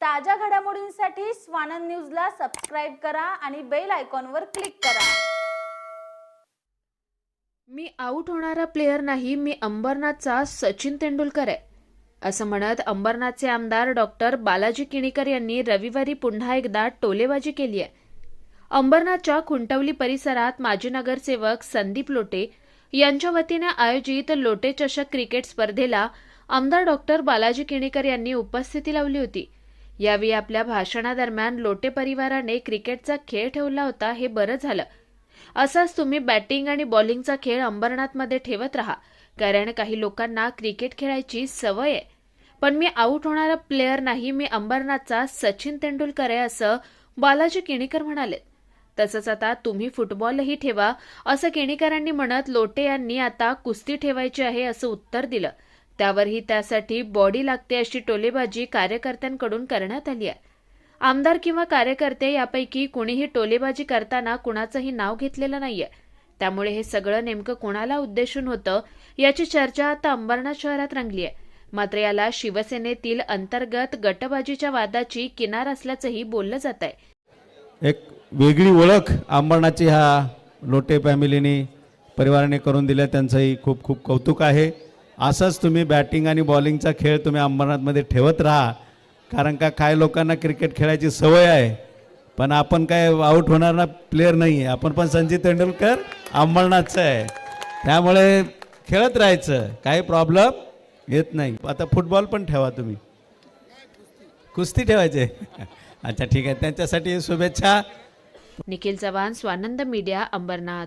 ताज्या घडामोडींसाठी स्वानंद न्यूजला सबस्क्राईब करा आणि बेल आयकॉनवर क्लिक करा. मी आऊट होणारा प्लेअर नाही मी अंबरनाथचा सचिन तेंडुलकर आहे. असं म्हणत अंबरनाथचे आमदार डॉक्टर बालाजी किणीकर यांनी रविवारी पुन्हा एकदा टोलेबाजी केली आहे. अंबरनाथच्या खुंटवली परिसरात माजी नगरसेवक संदीप लोटे यांच्या वतीने आयोजित लोटे चषक क्रिकेट स्पर्धेला आमदार डॉक्टर बालाजी किणीकर यांनी उपस्थिती लावली होती. यावेळी आपल्या भाषणादरम्यान लोटे परिवाराने क्रिकेटचा खेळ ठेवला होता हे बरं झालं. असाच तुम्ही बॅटिंग आणि बॉलिंगचा खेळ अंबरनाथमध्ये ठेवत राहा कारण काही लोकांना क्रिकेट खेळायची सवय आहे. पण मी आऊट होणारा प्लेअर नाही मी अंबरनाथचा सचिन तेंडुलकर आहे असं बालाजी किणीकर म्हणाले तसंच आता तुम्ही फुटबॉलही ठेवा असं केणीकरांनी म्हणत लोटे यांनी आता कुस्ती ठेवायची आहे असं उत्तर दिलं. त्यावरही त्यासाठी बॉडी लागते अशी टोलेबाजी कार्यकर्त्यांकडून करण्यात आली आहे. आमदार किंवा कार्यकर्ते यापैकी कुणीही टोलेबाजी करताना कुणाचंही नाव घेतलेलं नाहीये. त्यामुळे हे सगळं नेमकं कुणाला उद्देशून होतं याची चर्चा आता अंबरनाथ शहरात रंगली आहे. मात्र याला शिवसेनेतील अंतर्गत गटबाजीच्या वादाची किनार असल्याचंही बोललं जात आहे. एक वेगळी ओळख अंबरनाथची ह्या लोटे फॅमिलीने परिवाराने करून दिल्या त्यांचंही खूप खूप कौतुक आहे. असंच तुम्ही बॅटिंग आणि बॉलिंगचा खेळ तुम्ही अंबरनाथमध्ये ठेवत राहा. कारण का काय लोकांना क्रिकेट खेळायची सवय आहे. पण आपण काय आऊट होणार ना प्लेअर नाही आहे आपण पण संजीत तेंडुलकर अंबरनाथचं आहे. त्यामुळे खेळत राहायचं. काही प्रॉब्लेम येत नाही. आता फुटबॉल पण ठेवा तुम्ही. कुस्ती ठेवायचे. अच्छा ठीक आहे. त्यांच्यासाठी शुभेच्छा. निखिल चव्हाण स्वानंद मीडिया अंबरनाथ.